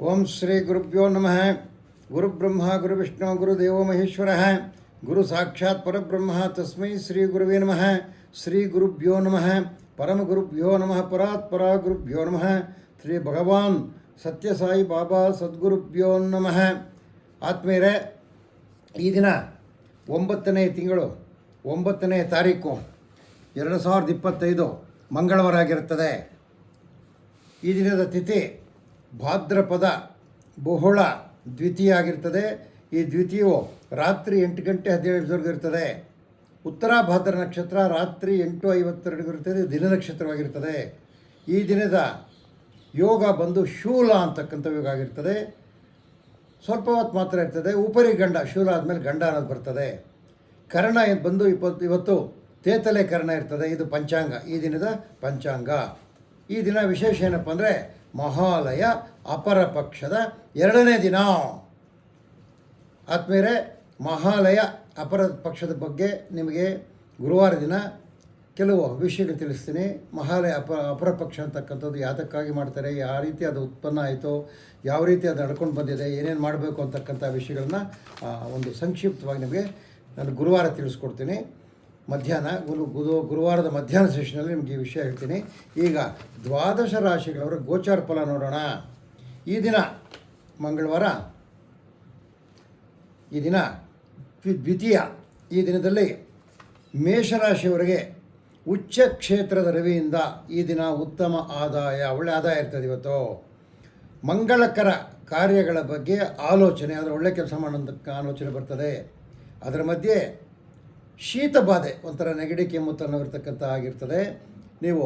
ಓಂ ಶ್ರೀ ಗುರುಭ್ಯೋ ನಮಃ. ಗುರುಬ್ರಹ್ಮ ಗುರುವಿಷ್ಣು ಗುರುದೇವ ಮಹೇಶ್ವರ. ಗುರು ಸಾಕ್ಷಾತ್ ಪರಬ್ರಹ್ಮ, ತಸ್ಮೈ ಶ್ರೀ ಗುರುವೇ ನಮಃ. ಶ್ರೀ ಗುರುಭ್ಯೋ ನಮಃ. ಪರಮ ಗುರುಭ್ಯೋ ನಮಃ. ಪರಾತ್ ಪರ ಗುರುಭ್ಯೋ ನಮಃ. ಶ್ರೀ ಭಗವಾನ್ ಸತ್ಯಸಾಯಿ ಬಾಬಾ ಸದ್ಗುರುಭ್ಯೋ ನಮಃ. ಆತ್ಮೀಯರೇ, ಈ ದಿನ ಒಂಬತ್ತನೇ ತಿಂಗಳು, ಒಂಬತ್ತನೇ ತಾರೀಕು, ಎರಡು ಸಾವಿರದ ಇಪ್ಪತ್ತೈದು ಮಂಗಳವಾರ ಆಗಿರುತ್ತದೆ. ಈ ದಿನದ ತಿಥಿ ಭಾದ್ರಪದ ಬಹುಳ ದ್ವಿತೀಯ ಆಗಿರ್ತದೆ ಈ ದ್ವಿತೀಯವು ರಾತ್ರಿ ಎಂಟು ಗಂಟೆ ಹದಿನೇಳು ನಿಮಿಷವರೆಗೂ ಇರ್ತದೆ. ಉತ್ತರ ಭಾದ್ರ ನಕ್ಷತ್ರ ರಾತ್ರಿ ಎಂಟು ಐವತ್ತೆರಡಿಗೂ ಇರ್ತದೆ. ದಿನ ನಕ್ಷತ್ರವಾಗಿರ್ತದೆ. ಈ ದಿನದ ಯೋಗ ಬಂದು ಶೂಲ ಅಂತಕ್ಕಂಥ ಯೋಗ ಆಗಿರ್ತದೆ. ಸ್ವಲ್ಪ ಹೊತ್ತು ಮಾತ್ರ ಇರ್ತದೆ. ಉಪರಿ ಗಂಡ, ಶೂಲ ಆದಮೇಲೆ ಗಂಡ ಅನ್ನೋದು ಬರ್ತದೆ. ಕರ್ಣ ಬಂದು ಇಪ್ಪತ್ತು, ಇವತ್ತು ತೇತಲೆ ಕರ್ಣ ಇರ್ತದೆ. ಇದು ಪಂಚಾಂಗ. ಈ ದಿನದ ಪಂಚಾಂಗ. ಈ ದಿನ ವಿಶೇಷ ಏನಪ್ಪ ಅಂದರೆ ಮಹಾಲಯ ಅಪರ ಪಕ್ಷದ ಎರಡನೇ ದಿನ. ಆದ್ಮೇಲೆ ಮಹಾಲಯ ಅಪರ ಪಕ್ಷದ ಬಗ್ಗೆ ನಿಮಗೆ ಗುರುವಾರ ದಿನ ಕೆಲವು ವಿಷಯಗಳು ತಿಳಿಸ್ತೀನಿ. ಮಹಾಲಯ ಅಪ ಅಪರ ಪಕ್ಷ ಅಂತಕ್ಕಂಥದ್ದು ಯಾತಕ್ಕಾಗಿ ಮಾಡ್ತಾರೆ, ಯಾವ ರೀತಿ ಅದು ಉತ್ಪನ್ನ ಆಯಿತು, ಯಾವ ರೀತಿ ಅದು ನಡ್ಕೊಂಡು ಬಂದಿದೆ, ಏನೇನು ಮಾಡಬೇಕು ಅಂತಕ್ಕಂಥ ವಿಷಯಗಳನ್ನ ಒಂದು ಸಂಕ್ಷಿಪ್ತವಾಗಿ ನಿಮಗೆ ನಾನು ಗುರುವಾರ ತಿಳಿಸ್ಕೊಡ್ತೀನಿ. ಮಧ್ಯಾಹ್ನ, ಗುರು ಗುರು, ಗುರುವಾರದ ಮಧ್ಯಾಹ್ನ ಸೆಷನಲ್ಲಿ ನಿಮಗೆ ಈ ವಿಷಯ ಹೇಳ್ತೀನಿ. ಈಗ ದ್ವಾದಶ ರಾಶಿಗಳವರ ಗೋಚಾರ ಫಲ ನೋಡೋಣ. ಈ ದಿನ ಮಂಗಳವಾರ, ಈ ದಿನ ದ್ವಿ- ದ್ವಿತೀಯ, ಈ ದಿನದಲ್ಲಿ ಮೇಷರಾಶಿಯವರಿಗೆ ಉಚ್ಚ ಕ್ಷೇತ್ರದ ರವಿಯಿಂದ ಈ ದಿನ ಉತ್ತಮ ಆದಾಯ, ಒಳ್ಳೆ ಆದಾಯ ಇರ್ತದೆ ಇವತ್ತು. ಮಂಗಳಕರ ಕಾರ್ಯಗಳ ಬಗ್ಗೆ ಆಲೋಚನೆ ಅದರ ಒಳ್ಳೆ ಕೆಲಸ ಮಾಡೋದಕ್ಕೆ ಆಲೋಚನೆ ಬರ್ತದೆ. ಅದರ ಮಧ್ಯೆ ಶೀತ ಬಾಧೆ, ಒಂಥರ ನೆಗಡಿ, ಕೆಮ್ಮು ತನ್ನವಿರ್ತಕ್ಕಂಥ ಆಗಿರ್ತದೆ. ನೀವು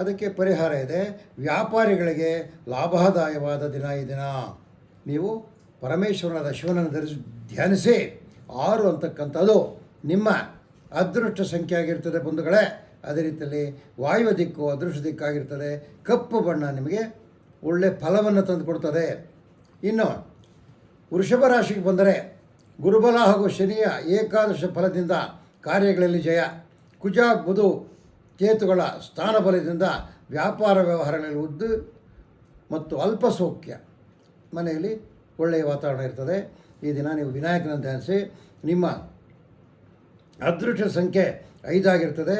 ಅದಕ್ಕೆ ಪರಿಹಾರ ಇದೆ. ವ್ಯಾಪಾರಿಗಳಿಗೆ ಲಾಭದಾಯವಾದ ದಿನ ಈ ದಿನ. ನೀವು ಪರಮೇಶ್ವರನಾದ ಶಿವನನ್ನು ಧರಿಸಿ ಧ್ಯಾನಿಸಿ. ಆರು ಅಂತಕ್ಕಂಥದ್ದು ನಿಮ್ಮ ಅದೃಷ್ಟ ಸಂಖ್ಯೆ ಆಗಿರ್ತದೆ ಬಂಧುಗಳೇ. ಅದೇ ರೀತಿಯಲ್ಲಿ ವಾಯುವ ದಿಕ್ಕು ಅದೃಷ್ಟ ದಿಕ್ಕಾಗಿರ್ತದೆ ಕಪ್ಪು ಬಣ್ಣ ನಿಮಗೆ ಒಳ್ಳೆಯ ಫಲವನ್ನು ತಂದುಕೊಡ್ತದೆ. ಇನ್ನು ವೃಷಭ ರಾಶಿಗೆ ಬಂದರೆ ಗುರುಬಲ ಹಾಗೂ ಶನಿಯ ಏಕಾದಶ ಫಲದಿಂದ ಕಾರ್ಯಗಳಲ್ಲಿ ಜಯ. ಕುಜ, ಬುಧು, ಕೇತುಗಳ ಸ್ಥಾನಬಲದಿಂದ ವ್ಯಾಪಾರ ವ್ಯವಹಾರಗಳಲ್ಲಿ ಉದ್ದು ಮತ್ತು ಅಲ್ಪ ಸೌಖ್ಯ. ಮನೆಯಲ್ಲಿ ಒಳ್ಳೆಯ ವಾತಾವರಣ ಇರ್ತದೆ. ಈ ದಿನ ನೀವು ವಿನಾಯಕನ ಧ್ಯಾನಿಸಿ. ನಿಮ್ಮ ಅದೃಷ್ಟ ಸಂಖ್ಯೆ ಐದಾಗಿರ್ತದೆ.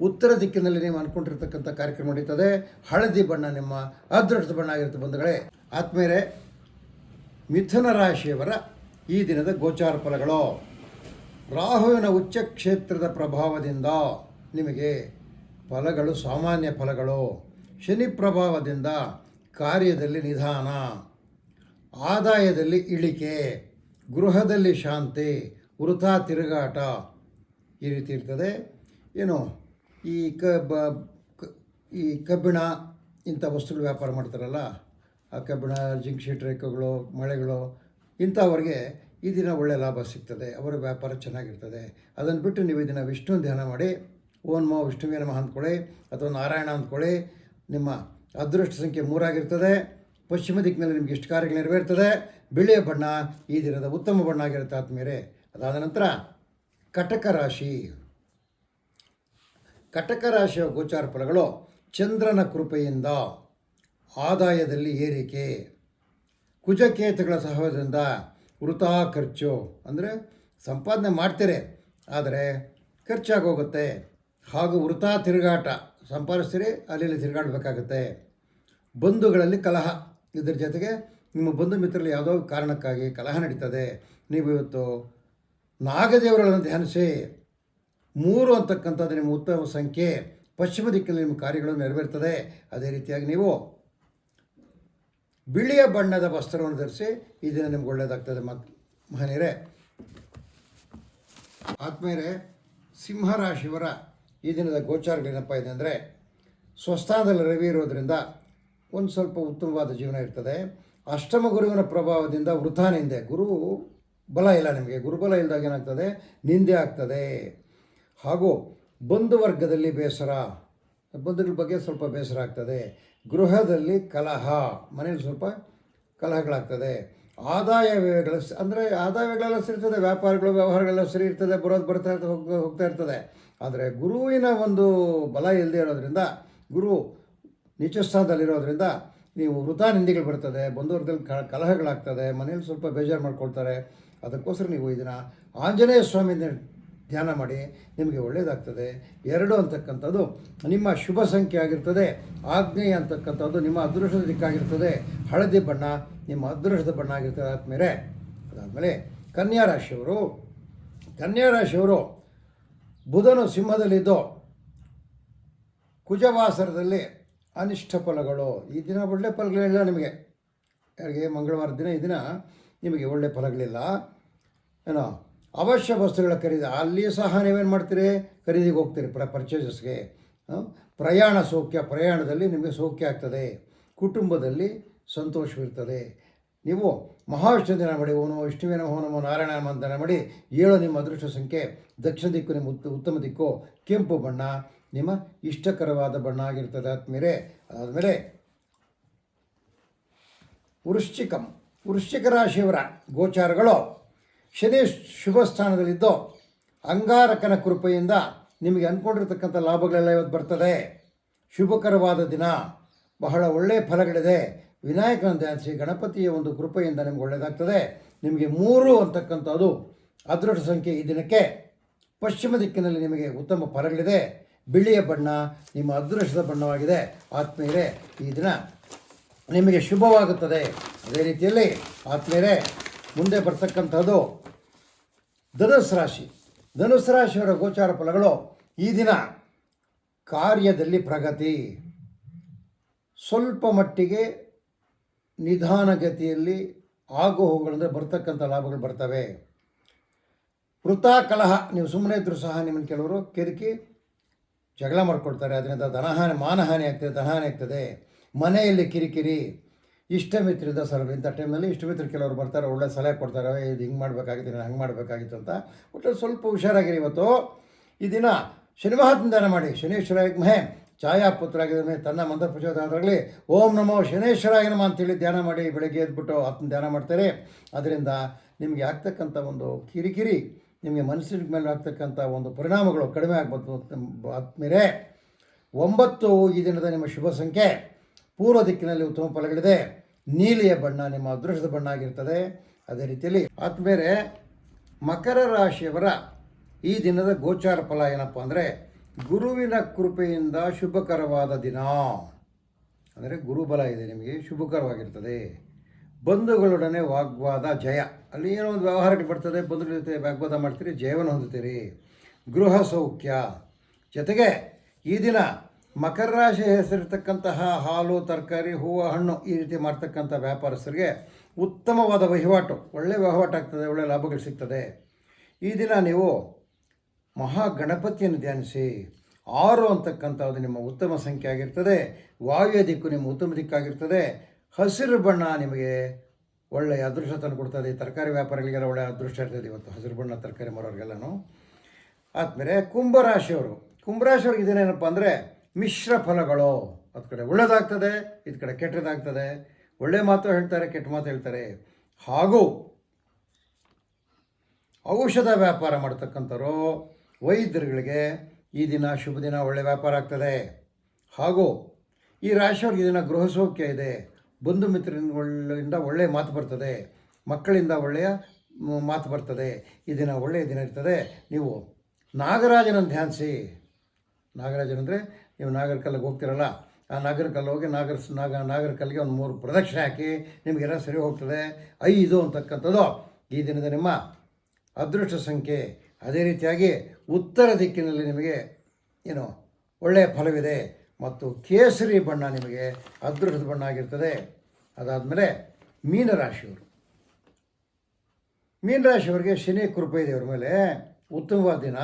ಉತ್ತರ ದಿಕ್ಕಿನಲ್ಲಿ ನೀವು ಅಂದ್ಕೊಂಡಿರ್ತಕ್ಕಂಥ ಕಾರ್ಯಕ್ರಮ ನಡೀತದೆ. ಹಳದಿ ಬಣ್ಣ ನಿಮ್ಮ ಅದೃಷ್ಟದ ಬಣ್ಣ ಆಗಿರುತ್ತೆ ಬಂಧುಗಳೇ. ಆತ್ಮೇರೆ ಮಿಥುನ ರಾಶಿಯವರ ಈ ದಿನದ ಗೋಚಾರ ಫಲಗಳು. ರಾಹುವಿನ ಉಚ್ಚ ಕ್ಷೇತ್ರದ ಪ್ರಭಾವದಿಂದ ನಿಮಗೆ ಫಲಗಳು, ಸಾಮಾನ್ಯ ಫಲಗಳು. ಶನಿ ಪ್ರಭಾವದಿಂದ ಕಾರ್ಯದಲ್ಲಿ ನಿಧಾನ. ಆದಾಯದಲ್ಲಿ ಇಳಿಕೆ. ಗೃಹದಲ್ಲಿ ಶಾಂತಿ. ವೃಥಾ ತಿರುಗಾಟ. ಈ ರೀತಿ ಇರ್ತದೆ. ಏನು? ಈ ಕ ಈ ಕಬ್ಬಿಣ ಇಂಥ ವಸ್ತುಗಳು ವ್ಯಾಪಾರ ಮಾಡ್ತಾರಲ್ಲ, ಆ ಕಬ್ಬಿಣ, ಜಿಂಕ್ ಶೀಟ್ ಮಳೆಗಳು ಇಂಥವ್ರಿಗೆ ಈ ದಿನ ಒಳ್ಳೆಯ ಲಾಭ ಸಿಗ್ತದೆ, ಅವರ ವ್ಯಾಪಾರ ಚೆನ್ನಾಗಿರ್ತದೆ. ಅದನ್ನು ಬಿಟ್ಟು ನೀವು ಇದನ್ನು ವಿಷ್ಣು ಧ್ಯಾನ ಮಾಡಿ ಓನ್ಮ ವಿಷ್ಣುವಿನ ನಮಃ ಅಂದ್ಕೊಳ್ಳಿ, ಅಥವಾ ನಾರಾಯಣ ಅಂದ್ಕೊಳ್ಳಿ, ನಿಮ್ಮ ಅದೃಷ್ಟ ಸಂಖ್ಯೆ ಮೂರಾಗಿರ್ತದೆ. ಪಶ್ಚಿಮ ದಿಕ್ಕಿನಲ್ಲಿ ನಿಮಗೆ ಇಷ್ಟು ಕಾರ್ಯಗಳು ನೆರವೇರ್ತದೆ. ಬಿಳಿಯ ಬಣ್ಣ ಈ ದಿನದ ಉತ್ತಮ ಬಣ್ಣ ಆಗಿರುತ್ತೆ ಆದ್ಮೇಲೆ ಅದಾದ ನಂತರ ಕಟಕ ರಾಶಿ. ಕಟಕ ರಾಶಿಯ ಗೋಚಾರ ಫಲಗಳು ಚಂದ್ರನ ಕೃಪೆಯಿಂದ ಆದಾಯದಲ್ಲಿ ಏರಿಕೆ. ಕುಜಕೇತುಗಳ ಸಹಯೋಗದಿಂದ ವೃಥಾ ಖರ್ಚು. ಅಂದರೆ ಸಂಪಾದನೆ ಮಾಡ್ತೀರಿ, ಆದರೆ ಖರ್ಚಾಗೋಗುತ್ತೆ. ಹಾಗೂ ವೃಥಾ ತಿರುಗಾಟ, ಸಂಪಾದಿಸ್ತೀರಿ ಅಲ್ಲಿ ತಿರುಗಾಡಬೇಕಾಗತ್ತೆ. ಬಂಧುಗಳಲ್ಲಿ ಕಲಹ, ಇದರ ಜೊತೆಗೆ ನಿಮ್ಮ ಬಂಧು ಮಿತ್ರರಲ್ಲಿ ಯಾವುದೋ ಕಾರಣಕ್ಕಾಗಿ ಕಲಹ ನಡೀತದೆ. ನೀವು ಇವತ್ತು ನಾಗದೇವರುಗಳನ್ನು ಧ್ಯಾನಿಸಿ, ಮೂರು ಅಂತಕ್ಕಂಥದ್ದು ನಿಮ್ಮ ಉತ್ತಮ ಸಂಖ್ಯೆ, ಪಶ್ಚಿಮ ದಿಕ್ಕಿನಲ್ಲಿ ನಿಮ್ಮ ಕಾರ್ಯಗಳು ನೆರವೇರ್ತದೆ. ಅದೇ ರೀತಿಯಾಗಿ ನೀವು ಬಿಳಿಯ ಬಣ್ಣದ ವಸ್ತ್ರವನ್ನು ಧರಿಸಿ ಈ ದಿನ ನಿಮ್ಗೆ ಒಳ್ಳೆಯದಾಗ್ತದೆ ಮತ್, ಮಹನೀಯರೇ. ಆತ್ಮೀಯರೇ, ಸಿಂಹರಾಶಿಯವರ ಈ ದಿನದ ಗೋಚಾರಗಳೇನಪ್ಪ ಇದೆ ಅಂದರೆ, ಸ್ವಸ್ಥಾನದಲ್ಲಿ ರವಿ ಇರೋದರಿಂದ ಒಂದು ಸ್ವಲ್ಪ ಉತ್ತಮವಾದ ಜೀವನ ಇರ್ತದೆ. ಅಷ್ಟಮ ಗುರುವಿನ ಪ್ರಭಾವದಿಂದ ವೃಥ ನಿಂದೆ. ಗುರು ಬಲ ಇಲ್ಲ ನಿಮಗೆ. ಗುರುಬಲ ಇಲ್ಲದಾಗ ಏನಾಗ್ತದೆ? ನಿಂದೆ ಆಗ್ತದೆ. ಹಾಗೂ ಬಂಧುವರ್ಗದಲ್ಲಿ ಬೇಸರ. ಬಂಧುಗಳ ಬಗ್ಗೆ ಸ್ವಲ್ಪ ಬೇಸರ ಆಗ್ತದೆ. ಗೃಹದಲ್ಲಿ ಕಲಹ. ಮನೇಲಿ ಸ್ವಲ್ಪ ಕಲಹಗಳಾಗ್ತದೆ. ಆದಾಯ ವ್ಯಯಗಳ ಅಂದರೆ ಆದಾಯ ವ್ಯಯಗಳೆಲ್ಲ ಸರಿ ಇರ್ತದೆ, ವ್ಯಾಪಾರಗಳು, ವ್ಯವಹಾರಗಳೆಲ್ಲ ಸರಿ ಇರ್ತದೆ, ಬರೋದು ಬರ್ತಾ ಇರ್ತದೆ ಹೋಗ್ ಹೋಗ್ತಾ ಇರ್ತದೆ. ಆದರೆ ಗುರುವಿನ ಒಂದು ಬಲ ಇಲ್ಲದೆ ಇರೋದ್ರಿಂದ, ಗುರು ನಿಚಸ್ಥಾನದಲ್ಲಿರೋದ್ರಿಂದ ನೀವು ನೀವು ವೃಥಾನಿಂದಿಗಳು ಬರ್ತದೆ ಬಂಧುವರ್ದಲ್ಲಿ ಕ, ಕಲಹಗಳಾಗ್ತದೆ, ಮನೇಲಿ ಸ್ವಲ್ಪ ಬೇಜಾರು ಮಾಡ್ಕೊಳ್ತಾರೆ. ಅದಕ್ಕೋಸ್ಕರ ನೀವು ಇದನ್ನು ಆಂಜನೇಯ ಸ್ವಾಮಿನ ಧ್ಯಾನ ಮಾಡಿ ನಿಮಗೆ ಒಳ್ಳೆಯದಾಗ್ತದೆ ಎರಡು ಅಂತಕ್ಕಂಥದ್ದು ನಿಮ್ಮ ಶುಭ ಸಂಖ್ಯೆ ಆಗಿರ್ತದೆ. ಆಗ್ನೇಯ ಅಂತಕ್ಕಂಥದ್ದು ನಿಮ್ಮ ಅದೃಷ್ಟದ ದಿಕ್ಕಾಗಿರ್ತದೆ ಹಳದಿ ಬಣ್ಣ ನಿಮ್ಮ ಅದೃಷ್ಟದ ಬಣ್ಣ ಆಗಿರ್ತದೆ ಆದಮೇಲೆ ಅದಾದಮೇಲೆ ಕನ್ಯಾ ರಾಶಿಯವರು ಕನ್ಯಾ ರಾಶಿಯವರು ಬುಧನು ಸಿಂಹದಲ್ಲಿದ್ದು ಕುಜವಾಸರದಲ್ಲಿ ಅನಿಷ್ಟ ಫಲಗಳು. ಈ ದಿನ ಒಳ್ಳೆ ಫಲಗಳಿಲ್ಲ ನಿಮಗೆ. ಯಾರಿಗೆ? ಮಂಗಳವಾರ ದಿನ, ಈ ದಿನ ನಿಮಗೆ ಒಳ್ಳೆ ಫಲಗಳಿಲ್ಲ. ಏನೋ? ಅವಶ್ಯ ವಸ್ತುಗಳ ಖರೀದಿ ಅಲ್ಲಿ ಸಹ ನೀವೇನು ಮಾಡ್ತೀರಿ? ಖರೀದಿಗೆ ಹೋಗ್ತೀರಿ, ಪ್ರ ಪರ್ಚೇಸಸ್ಗೆ ಪ್ರಯಾಣ ಸೌಖ್ಯ, ಪ್ರಯಾಣದಲ್ಲಿ ನಿಮಗೆ ಸೌಖ್ಯ ಆಗ್ತದೆ. ಕುಟುಂಬದಲ್ಲಿ ಸಂತೋಷವಿರ್ತದೆ. ನೀವು ಮಹಾವಿಷ್ಣು ದಿನ ಮಾಡಿ ಓನೋ ವಿಷ್ಣುವಿನ ಹೋನಮೋ ನಾರಾಯಣ ಮಂದನ ಮಾಡಿ ಏಳು ನಿಮ್ಮ ಅದೃಷ್ಟ ಸಂಖ್ಯೆ, ದಕ್ಷಿಣ ದಿಕ್ಕು ನಿಮ್ಮ ಉತ್ತ ಉತ್ತಮ ದಿಕ್ಕು, ಕೆಂಪು ಬಣ್ಣ, ನಿಮ್ಮ ಇಷ್ಟಕರವಾದ ಬಣ್ಣ ಆಗಿರ್ತದೆ ಆದಮೇಲೆ ಅದಾದಮೇಲೆ ವೃಶ್ಚಿಕಂ, ವೃಶ್ಚಿಕ ರಾಶಿಯವರ ಗೋಚಾರಗಳು. ಶನಿ ಶುಭ ಸ್ಥಾನದಲ್ಲಿದ್ದು ಅಂಗಾರಕನ ಕೃಪೆಯಿಂದ ನಿಮಗೆ ಅಂದ್ಕೊಂಡಿರ್ತಕ್ಕಂಥ ಲಾಭಗಳೆಲ್ಲ ಇವತ್ತು ಬರ್ತದೆ. ಶುಭಕರವಾದ ದಿನ. ಬಹಳ ಒಳ್ಳೆಯ ಫಲಗಳಿದೆ. ವಿನಾಯಕನ ಶ್ರೀ ಗಣಪತಿಯ ಒಂದು ಕೃಪೆಯಿಂದ ನಿಮ್ಗೆ ಒಳ್ಳೆಯದಾಗ್ತದೆ ನಿಮಗೆ ಮೂರು ಅಂತಕ್ಕಂಥದ್ದು ಅದೃಷ್ಟ ಸಂಖ್ಯೆ ಈ ದಿನಕ್ಕೆ. ಪಶ್ಚಿಮ ದಿಕ್ಕಿನಲ್ಲಿ ನಿಮಗೆ ಉತ್ತಮ ಫಲಗಳಿದೆ. ಬಿಳಿಯ ಬಣ್ಣ ನಿಮ್ಮ ಅದೃಷ್ಟದ ಬಣ್ಣವಾಗಿದೆ. ಆತ್ಮೀಯರೇ, ಈ ದಿನ ನಿಮಗೆ ಶುಭವಾಗುತ್ತದೆ. ಅದೇ ರೀತಿಯಲ್ಲಿ ಆತ್ಮೀಯರೇ ಮುಂದೆ ಬರ್ತಕ್ಕಂಥದ್ದು ಧನುಸ್ ರಾಶಿ. ಧನುಸ್ ರಾಶಿಯವರ ಗೋಚಾರ ಫಲಗಳು ಈ ದಿನ ಕಾರ್ಯದಲ್ಲಿ ಪ್ರಗತಿ. ಸ್ವಲ್ಪ ಮಟ್ಟಿಗೆ ನಿಧಾನಗತಿಯಲ್ಲಿ ಆಗು ಹೋಗುಗಳಂದರೆ ಬರ್ತಕ್ಕಂಥ ಲಾಭಗಳು ಬರ್ತವೆ. ವೃತ ಕಲಹ, ನೀವು ಸುಮ್ಮನೆ ಇದ್ದರೂ ಸಹ ನಿಮ್ಮನ್ನು ಕೆಲವರು ಕಿರಿಕಿ ಜಗಳ ಮಾಡ್ಕೊಳ್ತಾರೆ. ಅದರಿಂದ ಧನಹಾನಿ, ಮಾನಹಾನಿ ಆಗ್ತದೆ, ಧನಹಾನಿ ಆಗ್ತದೆ. ಮನೆಯಲ್ಲಿ ಕಿರಿಕಿರಿ ಇಷ್ಟಮಿತ್ರದಿಂದ ಸರ್ ಇಂಥ ಟೈಮ್ನಲ್ಲಿ ಮಿತ್ರ ಕೆಲವರು ಬರ್ತಾರೆ ಒಳ್ಳೆ ಸಲಹೆ ಕೊಡ್ತಾರೆ "ಏ, ಇದು ಹಿಂಗೆ ಮಾಡಬೇಕಾಗಿತ್ತು ನಾನು ಹಂಗೆ ಮಾಡಬೇಕಾಗಿತ್ತು ಅಂತ. ಒಟ್ಟು ಸ್ವಲ್ಪ ಹುಷಾರಾಗಿರಿ ಇವತ್ತು. ಈ ದಿನ ಶನಿ ಮಹಾತ್ಮ ಧ್ಯಾನ ಮಾಡಿ. ಶನೇಶ್ವರಾಯ ಮಹೇ ಛಾಯಾಪುತ್ರ ಆಗಿದ್ದಾನೆ ತನ್ನ ಮಂತ್ರಪುಜೋದಾಗಲಿ ಓಂ ನಮೋ ಶನೇಶ್ವರಾಯ ನಮ ಅಂತೇಳಿ ಧ್ಯಾನ ಮಾಡಿ ಬೆಳಗ್ಗೆ ಎದ್ಬಿಟ್ಟು ಆತನ ಧ್ಯಾನ ಮಾಡ್ತಾರೆ. ಅದರಿಂದ ನಿಮಗೆ ಆಗ್ತಕ್ಕಂಥ ಒಂದು ಕಿರಿಕಿರಿ ನಿಮಗೆ ಮನಸ್ಸಿನ ಮೇಲೆ ಆಗ್ತಕ್ಕಂಥ ಒಂದು ಪರಿಣಾಮಗಳು ಕಡಿಮೆ ಆಗ್ಬೋದು ಆದಮೇಲೆ ಒಂಬತ್ತು ಈ ದಿನದ ನಿಮ್ಮ ಶುಭ ಸಂಖ್ಯೆ. ಪೂರ್ವ ದಿಕ್ಕಿನಲ್ಲಿ ಉತ್ತಮ ಫಲಗಳಿದೆ. ನೀಲಿಯ ಬಣ್ಣ ನಿಮ್ಮ ಅದೃಷ್ಟದ ಬಣ್ಣ ಆಗಿರ್ತದೆ. ಅದೇ ರೀತಿಯಲ್ಲಿ ಆದ್ಮೇಲೆ ಮಕರ ರಾಶಿಯವರ ಈ ದಿನದ ಗೋಚಾರ ಫಲ ಏನಪ್ಪ ಅಂದರೆ ಗುರುವಿನ ಕೃಪೆಯಿಂದ ಶುಭಕರವಾದ ದಿನ. ಅಂದರೆ ಗುರುಬಲ ಇದೆ ನಿಮಗೆ, ಶುಭಕರವಾಗಿರ್ತದೆ. ಬಂಧುಗಳೊಡನೆ ವಾಗ್ವಾದ ಜಯ. ಅಲ್ಲಿ ಏನೋ ಒಂದು ವ್ಯವಹಾರ ಬರ್ತದೆ, ಬಂಧುಗಳ ಜೊತೆ ವಾಗ್ವಾದ ಮಾಡ್ತೀರಿ, ಜಯವನ್ನು ಹೊಂದುತ್ತೀರಿ. ಗೃಹ ಸೌಖ್ಯ. ಜೊತೆಗೆ ಈ ದಿನ ಮಕರ ರಾಶಿ ಹೆಸರಿರ್ತಕ್ಕಂತಹ ಹಾಲು, ತರಕಾರಿ, ಹೂವು, ಹಣ್ಣು ಈ ರೀತಿ ಮಾಡ್ತಕ್ಕಂಥ ವ್ಯಾಪಾರಸ್ಥರಿಗೆ ಉತ್ತಮವಾದ ವಹಿವಾಟು ಒಳ್ಳೆಯ ವಹಿವಾಟಾಗ್ತದೆ ಒಳ್ಳೆಯ ಲಾಭಗಳು ಸಿಗ್ತದೆ. ಈ ದಿನ ನೀವು ಮಹಾಗಣಪತಿಯನ್ನು ಧ್ಯಾನಿಸಿ, ಆರು ಅಂತಕ್ಕಂಥದ್ದು ನಿಮ್ಮ ಉತ್ತಮ ಸಂಖ್ಯೆ ಆಗಿರ್ತದೆ, ವಾಯುವ್ಯ ದಿಕ್ಕು ನಿಮ್ಮ ಉತ್ತಮ ದಿಕ್ಕಾಗಿರ್ತದೆ ಹಸಿರು ಬಣ್ಣ ನಿಮಗೆ ಒಳ್ಳೆಯ ಅದೃಷ್ಟ ತಂದು ಕೊಡ್ತದೆ ತರಕಾರಿ ವ್ಯಾಪಾರಿಗಳಿಗೆಲ್ಲ ಒಳ್ಳೆಯ ಅದೃಷ್ಟ ಇರ್ತದೆ ಇವತ್ತು, ಹಸಿರು ಬಣ್ಣ ತರಕಾರಿ ಮಾರೋರಿಗೆಲ್ಲನೂ. ಆದಮೇಲೆ ಕುಂಭರಾಶಿಯವರು ಕುಂಭರಾಶಿಯವ್ರಿಗೆ ಇದೇನೇನಪ್ಪ ಅಂದರೆ ಮಿಶ್ರ ಫಲಗಳು. ಅದ ಕಡೆ ಒಳ್ಳೆಯದಾಗ್ತದೆ ಇದು ಕಡೆ ಕೆಟ್ಟದಾಗ್ತದೆ. ಒಳ್ಳೆ ಮಾತು ಹೇಳ್ತಾರೆ, ಕೆಟ್ಟ ಮಾತು ಹೇಳ್ತಾರೆ. ಹಾಗೂ ಔಷಧ ವ್ಯಾಪಾರ ಮಾಡ್ತಕ್ಕಂಥವ್ರು, ವೈದ್ಯರುಗಳಿಗೆ ಈ ದಿನ ಶುಭ ದಿನ, ಒಳ್ಳೆ ವ್ಯಾಪಾರ ಆಗ್ತದೆ. ಹಾಗೂ ಈ ರಾಶಿಯವ್ರಿಗೆ ದಿನ ಗೃಹ ಸೌಖ್ಯ ಇದೆ. ಬಂಧು ಮಿತ್ರಗಳಿಂದ ಒಳ್ಳೆಯ ಮಾತು ಬರ್ತದೆ. ಮಕ್ಕಳಿಂದ ಒಳ್ಳೆಯ ಮಾತು ಬರ್ತದೆ. ಈ ದಿನ ಒಳ್ಳೆಯ ದಿನ ಇರ್ತದೆ. ನೀವು ನಾಗರಾಜನನ್ನು ಧ್ಯಾನಿಸಿ. ನಾಗರಾಜನ್ ಅಂದರೆ ನೀವು ನಾಗರಕಲ್ಲಿಗೆ ಹೋಗ್ತಿರಲ್ಲ, ಆ ನಾಗರಕಲ್ಲಿ ಹೋಗಿ ನಾಗರ ನಾಗ, ನಾಗರಕಲ್ಲಿಗೆ ಒಂದು ಮೂರು ಪ್ರದಕ್ಷಿಣೆ ಹಾಕಿ ನಿಮಗೆಲ್ಲ ಸರಿ ಹೋಗ್ತದೆ. ಐದು ಅಂತಕ್ಕಂಥದ್ದು. ಈ ದಿನದ ನಿಮ್ಮ ಅದೃಷ್ಟ ಸಂಖ್ಯೆ. ಅದೇ ರೀತಿಯಾಗಿ ಉತ್ತರ ದಿಕ್ಕಿನಲ್ಲಿ ನಿಮಗೆ, ಏನು, ಒಳ್ಳೆಯ ಫಲವಿದೆ. ಮತ್ತು ಕೇಸರಿ ಬಣ್ಣ ನಿಮಗೆ ಅದೃಷ್ಟದ ಬಣ್ಣ ಆಗಿರ್ತದೆ. ಅದಾದಮೇಲೆ ಮೀನರಾಶಿಯವರು. ಮೀನರಾಶಿಯವರಿಗೆ ಶನಿ ಕೃಪೆ ಇದೆ ಮೇಲೆ ಉತ್ತಮವಾದ ದಿನ.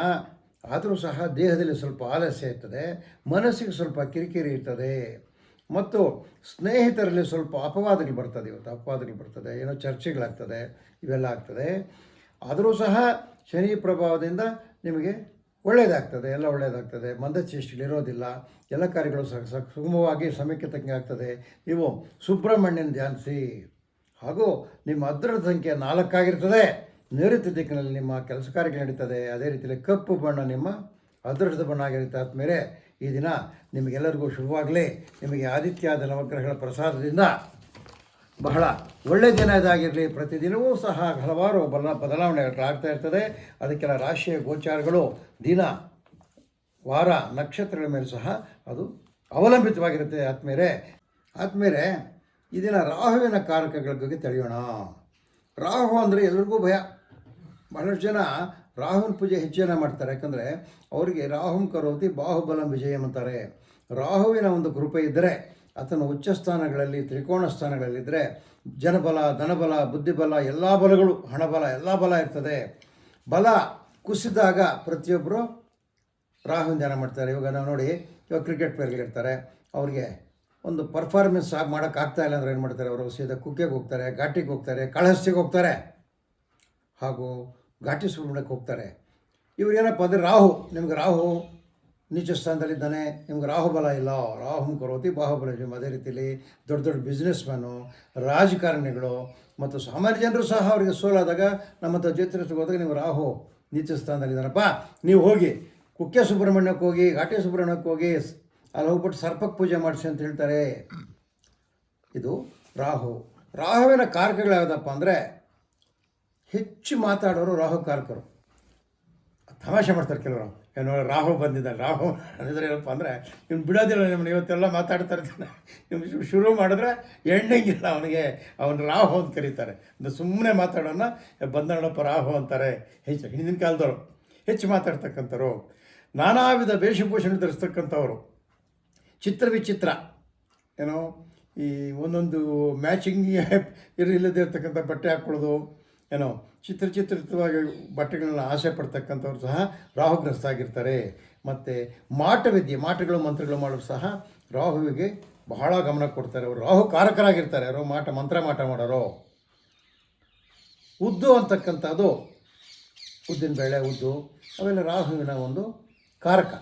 ಆದರೂ ಸಹ ದೇಹದಲ್ಲಿ ಸ್ವಲ್ಪ ಆಲಸ್ಯ ಇರ್ತದೆ, ಮನಸ್ಸಿಗೆ ಸ್ವಲ್ಪ ಕಿರಿಕಿರಿ ಇರ್ತದೆ, ಮತ್ತು ಸ್ನೇಹಿತರಲ್ಲಿ ಸ್ವಲ್ಪ ಅಪವಾದಗಳು ಬರ್ತದೆ ಇವತ್ತು, ಅಪವಾದಗಳು ಬರ್ತದೆ, ಏನೋ ಚರ್ಚೆಗಳಾಗ್ತದೆ, ಇವೆಲ್ಲ ಆಗ್ತದೆ. ಆದರೂ ಸಹ ಶನಿ ಪ್ರಭಾವದಿಂದ ನಿಮಗೆ ಒಳ್ಳೆಯದಾಗ್ತದೆ, ಎಲ್ಲ ಒಳ್ಳೆಯದಾಗ್ತದೆ ಮಂದಚೇಷ್ಟೆಗಳಿರೋದಿಲ್ಲ ಎಲ್ಲ ಕಾರ್ಯಗಳು ಸಹ ಸುಗಮವಾಗಿ ಸಮಯಕ್ಕೆ ತಕ್ಕಂಗೆ ಆಗ್ತದೆ. ನೀವು ಸುಬ್ರಹ್ಮಣ್ಯನ ಧ್ಯಾನಿಸಿ. ಹಾಗೂ ನಿಮ್ಮ ಅದ್ರ ಸಂಖ್ಯೆ ನಾಲ್ಕಾಗಿರ್ತದೆ. ನೈಋತ್ಯ ದಿಕ್ಕಿನಲ್ಲಿ ನಿಮ್ಮ ಕೆಲಸ ಕಾರ್ಯಗಳು ನಡೀತದೆ, ಅದೇ ರೀತಿಯಲ್ಲಿ ಕಪ್ಪು ಬಣ್ಣ ನಿಮ್ಮ ಅದೃಷ್ಟದ ಬಣ್ಣ ಆಗಿರುತ್ತೆ. ಆದಮೇಲೆ ಈ ದಿನ ನಿಮಗೆಲ್ಲರಿಗೂ ಶುಭವಾಗಲಿ. ನಿಮಗೆ ಆದಿತ್ಯಾದ ನವಗ್ರಹಗಳ ಪ್ರಸಾದದಿಂದ ಬಹಳ ಒಳ್ಳೆಯ ದಿನ ಇದಾಗಿರಲಿ. ಪ್ರತಿದಿನವೂ ಸಹ ಹಲವಾರು ಬಲ ಬದಲಾವಣೆಗಳಾಗ್ತಾ ಇರ್ತದೆ. ಅದಕ್ಕೆಲ್ಲ ರಾಶಿಯ ಗೋಚಾರಗಳು ದಿನ, ವಾರ, ನಕ್ಷತ್ರಗಳ ಮೇಲೆ ಸಹ ಅದು ಅವಲಂಬಿತವಾಗಿರುತ್ತೆ. ಆದಮೇಲೆ ಆದಮೇಲೆ ಈ ದಿನ ರಾಹುವಿನ ಕಾರಕಗಳ ಬಗ್ಗೆ ತಿಳಿಯೋಣ. ರಾಹು ಅಂದರೆ ಎಲ್ರಿಗೂ ಭಯ. ಬಹಳಷ್ಟು ಜನ ರಾಹುನ ಪೂಜೆ ಹೆಚ್ಚಿನ ಮಾಡ್ತಾರೆ. ಯಾಕಂದರೆ ಅವರಿಗೆ ರಾಹುಂ ಕರೋತಿ ಬಾಹುಬಲಂ ವಿಜಯಂ ಅಂತಾರೆ. ರಾಹುವಿನ ಒಂದು ಕೃಪೆ ಇದ್ದರೆ ಆತನ ಉಚ್ಚ ಸ್ಥಾನಗಳಲ್ಲಿ, ತ್ರಿಕೋಣ ಸ್ಥಾನಗಳಲ್ಲಿದ್ದರೆ ಜನಬಲ, ಧನಬಲ, ಬುದ್ಧಿಬಲ, ಎಲ್ಲ ಬಲಗಳು, ಹಣಬಲ, ಎಲ್ಲ ಬಲ ಇರ್ತದೆ. ಬಲ ಕುಸಿದಾಗ ಪ್ರತಿಯೊಬ್ಬರು ರಾಹುವಿನ ಧ್ಯಾನ ಮಾಡ್ತಾರೆ. ಇವಾಗ ನಾವು ನೋಡಿ, ಇವಾಗ ಕ್ರಿಕೆಟ್ ಪ್ಲೇಯರ್ಗಳಿರ್ತಾರೆ ಅವ್ರಿಗೆ ಒಂದು ಪರ್ಫಾರ್ಮೆನ್ಸ್ ಆಗಿ ಮಾಡೋಕ್ಕಾಗ್ತಾ ಇಲ್ಲ ಅಂದ್ರೆ ಏನು ಮಾಡ್ತಾರೆ? ಅವರು ಸೀದಾ ಕುಕ್ಕೆಗೆ ಹೋಗ್ತಾರೆ, ಘಾಟಿಗೆ ಹೋಗ್ತಾರೆ, ಕಳಹಸ್ತಿಗೆ ಹೋಗ್ತಾರೆ. ಹಾಗೂ ಘಾಟಿ ಸುಬ್ರಹ್ಮಣ್ಯಕ್ಕೆ ಹೋಗ್ತಾರೆ. ಇವ್ರು ಏನಪ್ಪ ಅಂದರೆ ರಾಹು, ನಿಮ್ಗೆ ರಾಹು ನೀಚ ಸ್ಥಾನದಲ್ಲಿದ್ದಾನೆ, ನಿಮ್ಗೆ ರಾಹು ಬಲ ಇಲ್ಲ ರಾಹುಂ ಕರೋತಿ, ಬಾಹುಬಲ ನಿಮ್ಮ ಅದೇ ರೀತಿಯಲ್ಲಿ ದೊಡ್ಡ ದೊಡ್ಡ ಬಿಸ್ನೆಸ್ ಮ್ಯಾನು ರಾಜಕಾರಣಿಗಳು ಮತ್ತು ಸಾಮಾನ್ಯ ಜನರು ಸಹ ಅವರಿಗೆ ಸೋಲಾದಾಗ ನಮ್ಮಂಥ ಜ್ಯೋತಿಷಕ್ಕೆ ಹೋದಾಗ ನೀವು ರಾಹು ನೀಚ ಸ್ಥಾನದಲ್ಲಿದ್ದಾನಪ್ಪ ನೀವು ಹೋಗಿ ಕುಕ್ಕೆ ಸುಬ್ರಹ್ಮಣ್ಯಕ್ಕೆ ಹೋಗಿ, ಘಾಟಿ ಸುಬ್ರಹ್ಮಣ್ಯಕ್ಕೆ ಹೋಗಿ, ಅಲ್ಲಿ ಹೋಗ್ಬಿಟ್ಟು ಸರ್ಪಕ್ಕೆ ಪೂಜೆ ಮಾಡಿಸಿ ಅಂತ ಹೇಳ್ತಾರೆ. ಇದು ರಾಹು. ರಾಹುವಿನ ಕಾರಕಗಳು ಯಾವುದಪ್ಪ ಅಂದರೆ ಹೆಚ್ಚು ಮಾತಾಡೋರು ರಾಹು ಕಾರಕರು ತಮಾಷೆ ಮಾಡ್ತಾರೆ ಕೆಲವರು. ಏನು ರಾಹು ಬಂದಿದ್ದಾನೆ. ರಾಹು ಅಂದರೆ ಏನಪ್ಪ ಅಂದರೆ, ಇವ್ನು ಬಿಡೋದಿಲ್ಲ ನಿಮ್ಮನ್ನು ಇವತ್ತೆಲ್ಲ ಮಾತಾಡ್ತಾ ಇರ್ತಾನೆ. ನಿಮ್ಮ ಶುರು ಮಾಡಿದ್ರೆ ಎಂಡಿಂಗ್ ಇಲ್ಲ ಅವನಿಗೆ. ಅವನು ರಾಹು ಅಂತ ಕರೀತಾರೆ. ಅಂದರೆ ಸುಮ್ಮನೆ ಮಾತಾಡೋಣ ಬಂದಣ್ಣಪ್ಪ ರಾಹು ಅಂತಾರೆ. ಹೆಚ್ಚು, ಹಿಂದಿನ ಕಾಲದವರು. ಹೆಚ್ಚು ಮಾತಾಡ್ತಕ್ಕಂಥವ್ರು. ನಾನಾ ವಿಧ ವೇಷಭೂಷಣ ಧರಿಸ್ತಕ್ಕಂಥವ್ರು. ಚಿತ್ರ ವಿಚಿತ್ರ. ಏನೋ ಈ ಒಂದೊಂದು ಮ್ಯಾಚಿಂಗ್, ಇರಲಿಲ್ಲದೇ ಇರ್ತಕ್ಕಂಥ ಬಟ್ಟೆ ಹಾಕ್ಕೊಳ್ಳೋದು ಏನೋ ಚಿತ್ರ ಚಿತ್ರಿತವಾಗಿ ಬಟ್ಟೆಗಳನ್ನ ಆಸೆ ಪಡ್ತಕ್ಕಂಥವ್ರು ಸಹ ರಾಹುಗ್ರಸ್ತ ಆಗಿರ್ತಾರೆ ಮತ್ತು ಮಾಟವಿದ್ಯೆ ಮಾಟಗಳು, ಮಂತ್ರಗಳು ಮಾಡೋರು ಸಹ ರಾಹುವಿಗೆ ಬಹಳ ಗಮನ ಕೊಡ್ತಾರೆ. ಅವರು ರಾಹು ಕಾರಕರಾಗಿರ್ತಾರೆ ಅವರು ಮಾಟ, ಮಂತ್ರ ಮಾಟ ಮಾಡೋರು. ಉದ್ದು ಅಂತಕ್ಕಂಥದ್ದು ಉದ್ದಿನ ಬೇಳೆ, ಉದ್ದು ಆಮೇಲೆ ರಾಹುವಿನ ಒಂದು ಕಾರಕ.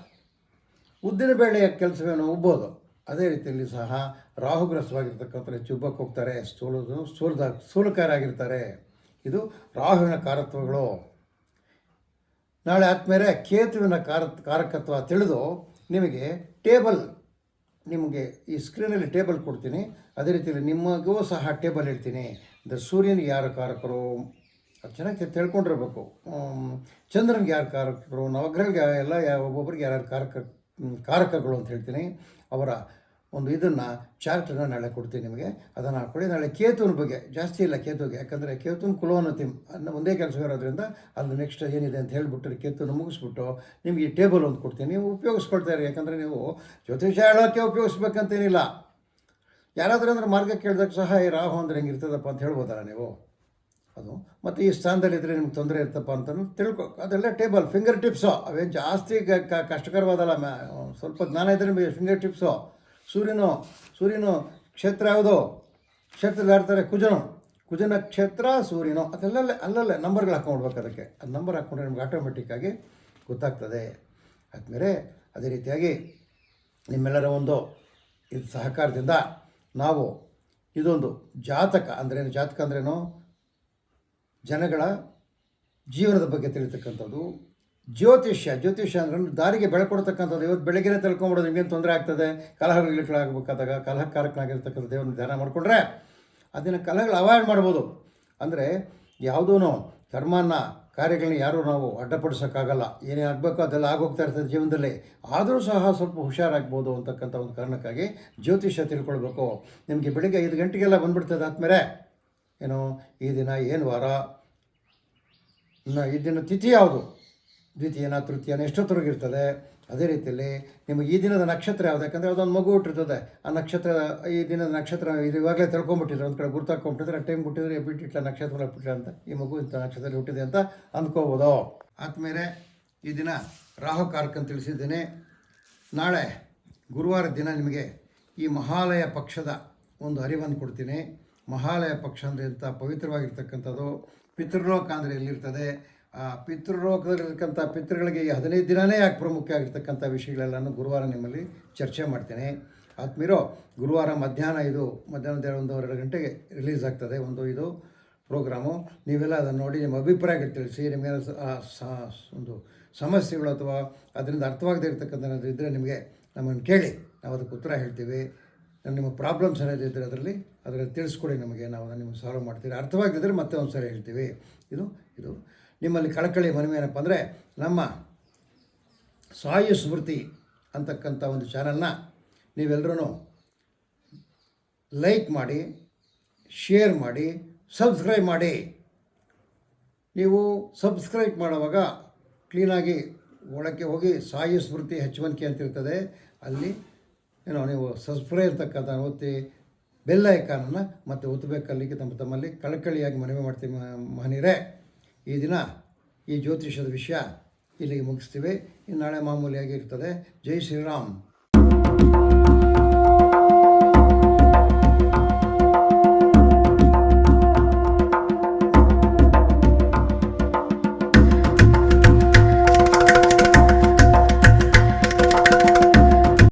ಉದ್ದಿನ ಬೇಳೆಯ ಕೆಲಸವೇನು ಉಬ್ಬೋದು. ಅದೇ ರೀತಿಯಲ್ಲಿ ಸಹ ರಾಹುಗ್ರಸ್ತವಾಗಿರ್ತಕ್ಕಂಥ ಚುಬ್ಬಕ್ಕೆ ಹೋಗ್ತಾರೆ. ಸ್ಥೂಲದ ಸ್ಥೂಲದ ಸ್ಥೂಲಕಾರಾಗಿರ್ತಾರೆ ಇದು ರಾಹುವಿನ ಕಾರತ್ವಗಳು. ನಾಳೆ ಆದಮೇಲೆ ಕೇತುವಿನ ಕಾರ ಕಾರಕತ್ವ ತಿಳಿದು ನಿಮಗೆ ಟೇಬಲ್, ನಿಮಗೆ ಈ ಸ್ಕ್ರೀನಲ್ಲಿ ಟೇಬಲ್ ಕೊಡ್ತೀನಿ. ಅದೇ ರೀತಿಯಲ್ಲಿ ನಿಮಗೂ ಸಹ ಟೇಬಲ್ ಹೇಳ್ತೀನಿ. ಅಂದರೆ ಸೂರ್ಯನಿಗೆ ಯಾರು ಕಾರಕರು? ಚೆನ್ನಾಗಿ ತಿಳ್ಕೊಂಡಿರ್ಬೇಕು. ಚಂದ್ರನಿಗೆ ಯಾರು ಕಾರಕರು? ನವಗ್ರಹಗಳಿಗೆ ಎಲ್ಲ, ಒಬ್ಬೊಬ್ಬರಿಗೆ ಯಾರ್ಯಾರು ಕಾರಕ, ಕಾರಕಗಳು ಅಂತ ಹೇಳ್ತೀನಿ. ಅವರ ಒಂದು ಇದನ್ನು ಚಾರ್ಟನ್ನು ನಾಳೆ ಕೊಡ್ತೀನಿ ನಿಮಗೆ. ಅದನ್ನು ಹಾಕ್ಕೊಳ್ಳಿ ನಾಳೆ ಕೇತುವಿನ ಬಗ್ಗೆ, ಜಾಸ್ತಿ ಇಲ್ಲ ಕೇತುಗೆ ಯಾಕಂದರೆ ಕೇತುವಿನ ಕುಲೋನ್ನತಿಮ್ ಅನ್ನೋ ಒಂದೇ ಕೆಲಸ ಇರೋದ್ರಿಂದ ಅಲ್ಲಿ ನೆಕ್ಸ್ಟ್ ಏನಿದೆ ಅಂತ ಹೇಳಿಬಿಟ್ಟು ಕೇತುನ ಮುಗಿಸ್ಬಿಟ್ಟು ನಿಮಗೆ ಈ ಟೇಬಲ್ ಒಂದು ಕೊಡ್ತೀನಿ. ನೀವು ಉಪಯೋಗಿಸ್ಕೊಳ್ತಾರೆ ಯಾಕಂದರೆ ನೀವು ಜ್ಯೋತಿಷ ಹೇಳೋಕ್ಕೆ ಉಪಯೋಗಿಸ್ಬೇಕಂತೇನಿಲ್ಲ. ಯಾರಾದರೂ ಅಂದ್ರೆ ಮಾರ್ಗ ಕೇಳಿದಾಗ ಸಹ ಈ ರಾಹು ಅಂದ್ರೆ ಹೆಂಗಿರ್ತದಪ್ಪ ಅಂತ ಹೇಳ್ಬೋದಲ್ಲ ನೀವು? ಅದು. ಮತ್ತು ಈ ಸ್ಥಾನದಲ್ಲಿದ್ದರೆ ನಿಮ್ಗೆ ತೊಂದರೆ ಇರ್ತಪ್ಪ ಅಂತಲೂ ತಿಳ್ಕೊ, ಅದೆಲ್ಲ ಟೇಬಲ್ ಫಿಂಗರ್ ಟಿಪ್ಸು ಅವೇನು ಜಾಸ್ತಿ ಕಷ್ಟಕರವಾದಲ್ಲ ಮ್ಯಾ ಸ್ವಲ್ಪ ಜ್ಞಾನ ಇದ್ದರೆ ನಿಮಗೆ ಫಿಂಗರ್ ಟಿಪ್ಸು ಸೂರ್ಯನು ಸೂರ್ಯನು ಕ್ಷೇತ್ರ ಯಾವುದು? ಕ್ಷೇತ್ರದಲ್ಲಿ ಆಡ್ತಾರೆ ಕುಜನು. ಕುಜನ ಕ್ಷೇತ್ರ ಸೂರ್ಯನು. ಅದೆಲ್ಲಲ್ಲೇ ಅಲ್ಲಲ್ಲೇ ನಂಬರ್ಗಳು ಹಾಕೊಂಡ್ಬಿಡ್ಬೇಕು ಅದಕ್ಕೆ. ಅದು ನಂಬರ್ ಹಾಕ್ಕೊಂಡ್ರೆ ನಿಮ್ಗೆ ಆಟೋಮೆಟಿಕ್ಕಾಗಿ ಗೊತ್ತಾಗ್ತದೆ. ಆದಮೇಲೆ ಅದೇ ರೀತಿಯಾಗಿ ನಿಮ್ಮೆಲ್ಲರ ಒಂದು ಇದು ಸಹಕಾರದಿಂದ ನಾವು ಇದೊಂದು ಜಾತಕ ಅಂದ್ರೇನು ಜಾತಕ ಅಂದ್ರೇನು ಜನಗಳ ಜೀವನದ ಬಗ್ಗೆ ತಿಳಿತಕ್ಕಂಥದ್ದು ಜ್ಯೋತಿಷ್ಯ ಜ್ಯೋತಿಷ್ಯ ಅಂದ್ರೆ ದಾರಿಗೆ ಬೆಳಕೊಡ್ತಕ್ಕಂಥದ್ದು ಇವತ್ತು ಬೆಳಗ್ಗೆನೇ ತಿಳ್ಕೊಂಬಿಡೋದು ನಿಮಗೇನು ತೊಂದರೆ ಆಗ್ತದೆ? ಕಲಹಗಳಾಗಬೇಕಾದಾಗ ಕಲಹಕಾರಕನಾಗಿರ್ತಕ್ಕಂಥ ದೇವರನ್ನ ಧ್ಯಾನ ಮಾಡಿಕೊಂಡ್ರೆ ಅದನ್ನು ಕಲಹಗಳು ಅವಾಯ್ಡ್ ಮಾಡ್ಬೋದು. ಅಂದರೆ ಯಾವುದೂ ಕರ್ಮನ ಕಾರ್ಯಗಳನ್ನ ಯಾರೂ ನಾವು ಅಡ್ಡಪಡಿಸೋಕ್ಕಾಗಲ್ಲ. ಏನೇ ಆಗಬೇಕು ಅದೆಲ್ಲ ಆಗೋಗ್ತಾ ಇರ್ತದೆ ಜೀವನದಲ್ಲಿ. ಆದರೂ ಸಹ ಸ್ವಲ್ಪ ಹುಷಾರಾಗ್ಬೋದು ಅಂತಕ್ಕಂಥ ಒಂದು ಕಾರಣಕ್ಕಾಗಿ ಜ್ಯೋತಿಷ್ಯ ತಿಳ್ಕೊಳ್ಬೇಕು. ನಿಮಗೆ ಬೆಳಿಗ್ಗೆ ಐದು ಗಂಟೆಗೆಲ್ಲ ಬಂದುಬಿಡ್ತದೆ ಆದಮೇಲೆ ಏನು ಈ ದಿನ, ಏನು ವಾರ? ಇನ್ನು ಈ ದಿನ ತಿಥಿ ಯಾವುದು? ದ್ವಿತೀಯನ ತೃತೀಯನ ಎಷ್ಟೊತ್ತರೆಗಿರ್ತದೆ ಅದೇ ರೀತಿಯಲ್ಲಿ ನಿಮಗೆ ಈ ದಿನದ ನಕ್ಷತ್ರ ಯಾವುದು? ಯಾಕಂದರೆ ಅದೊಂದು ಮಗು ಹುಟ್ಟಿರ್ತದೆ. ಆ ನಕ್ಷತ್ರ, ಈ ದಿನದ ನಕ್ಷತ್ರ ಇದು ಇವಾಗಲೇ ತಿಳ್ಕೊಂಬಿಟ್ಟಿದ್ರೆ. ಒಂದು ಕಡೆ ಗುರ್ತಾಕೊಂಬಿಟ್ಟಿದ್ರೆ ಟೈಮ್ ಬಿಟ್ಟಿದ್ರೆ ಬಿಟ್ಟಿಟ್ಲ ನಕ್ಷತ್ರ ಬಿಟ್ಟಿಲ್ಲ ಅಂತ. ಈ ಮಗು ಇಂಥ ನಕ್ಷತ್ರದಲ್ಲಿ ಹುಟ್ಟಿದೆ ಅಂತ ಅಂದ್ಕೋಬೋದು ಆದಮೇಲೆ ಈ ದಿನ ರಾಹುಕಾರಕ ಅಂತ ತಿಳಿಸಿದ್ದೇನೆ. ನಾಳೆ ಗುರುವಾರ ದಿನ ನಿಮಗೆ ಈ ಮಹಾಲಯ ಪಕ್ಷದ ಒಂದು ಅರಿವನ್ನು ಕೊಡ್ತೀನಿ. ಮಹಾಲಯ ಪಕ್ಷ ಅಂದರೆ ಇಂಥ ಪವಿತ್ರವಾಗಿರ್ತಕ್ಕಂಥದ್ದು. ಪಿತೃಲೋಕ ಅಂದರೆ ಎಲ್ಲಿರ್ತದೆ? ಆ ಪಿತೃಲೋಕದಲ್ಲಿರ್ತಕ್ಕಂಥ ಪಿತೃಗಳಿಗೆ ಈ ಹದಿನೈದು ದಿನವೇ ಯಾಕೆ ಪ್ರಮುಖ ಆಗಿರ್ತಕ್ಕಂಥ ವಿಷಯಗಳೆಲ್ಲನೂ ಗುರುವಾರ ನಿಮ್ಮಲ್ಲಿ ಚರ್ಚೆ ಮಾಡ್ತೇನೆ. ಆತ್ಮೀರೋ, ಗುರುವಾರ ಮಧ್ಯಾಹ್ನ ಇದು ಮಧ್ಯಾಹ್ನದ ಒಂದು ಎರಡು ಗಂಟೆಗೆ ರಿಲೀಸ್ ಆಗ್ತದೆ ಒಂದು ಇದು ಪ್ರೋಗ್ರಾಮು. ನೀವೆಲ್ಲ ಅದನ್ನು ನೋಡಿ ನಿಮ್ಮ ಅಭಿಪ್ರಾಯಗಳು ತಿಳಿಸಿ, ನಿಮಗೆ ಒಂದು ಸಮಸ್ಯೆಗಳು ಅಥವಾ ಅದರಿಂದ ಅರ್ಥವಾಗದೇ ಇರತಕ್ಕಂಥ ಇದ್ದರೆ ನಿಮಗೆ ನಮ್ಮನ್ನು ಕೇಳಿ, ನಾವು ಅದಕ್ಕೆ ಉತ್ತರ ಹೇಳ್ತೀವಿ. ನಿಮ್ಮ ಪ್ರಾಬ್ಲಮ್ಸ್ ಏನಾದರೂ ಇದ್ದರೆ ಅದರಲ್ಲಿ ಅದರಲ್ಲಿ ತಿಳಿಸ್ಕೊಡಿ ನಮಗೆ, ನಾವು ನಿಮಗೆ ಸಾಲ್ವ್ ಮಾಡ್ತೀವಿ. ಅರ್ಥವಾಗದಿದ್ದರೆ ಮತ್ತೆ ಒಂದು ಸಾರಿ ಹೇಳ್ತೀವಿ. ಇದು ಇದು ನಿಮ್ಮಲ್ಲಿ ಕಳಕಳಿ ಮನವಿ ಏನಪ್ಪ ಅಂದರೆ ನಮ್ಮ ಸಾಯು ಸ್ಮೃತಿ ಅಂತಕ್ಕಂಥ ಒಂದು ಚಾನಲ್ನ ನೀವೆಲ್ಲರೂ ಲೈಕ್ ಮಾಡಿ ಶೇರ್ ಮಾಡಿ ಸಬ್ಸ್ಕ್ರೈಬ್ ಮಾಡಿ. ನೀವು ಸಬ್ಸ್ಕ್ರೈಬ್ ಮಾಡುವಾಗ ಕ್ಲೀನಾಗಿ ಒಳಕ್ಕೆ ಹೋಗಿ ಸಾಯು ಸ್ಮೃತಿ ಹೆಚ್ಚುವಂತಿಕೆ ಅಂತ ಇರ್ತದೆ. ಅಲ್ಲಿ, ಏನೋ ನೀವು ಸಬ್ಸ್ಕ್ರೈಬ್ ಅಂತಕ್ಕಂಥ ಒತ್ತಿ ಬೆಲ್ ಐಕಾನನ್ನು ಮತ್ತೆ ಒತ್ತಬೇಕಲ್ಲಿಗೆ ತಮ್ಮ ತಮ್ಮಲ್ಲಿ ಕಳಕಳಿಯಾಗಿ ಮನವಿ ಮಾಡ್ತೀವಿ ಮಹನೀರೇ. ಈ ದಿನ ಈ ಜ್ಯೋತಿಷದ ವಿಷಯ ಇಲ್ಲಿಗೆ ಮುಗಿಸ್ತೀವಿ. ಇನ್ನು ನಾಳೆ ಮಾಮೂಲಿಯಾಗಿ ಇರ್ತದೆ. ಜೈ ಶ್ರೀರಾಮ್.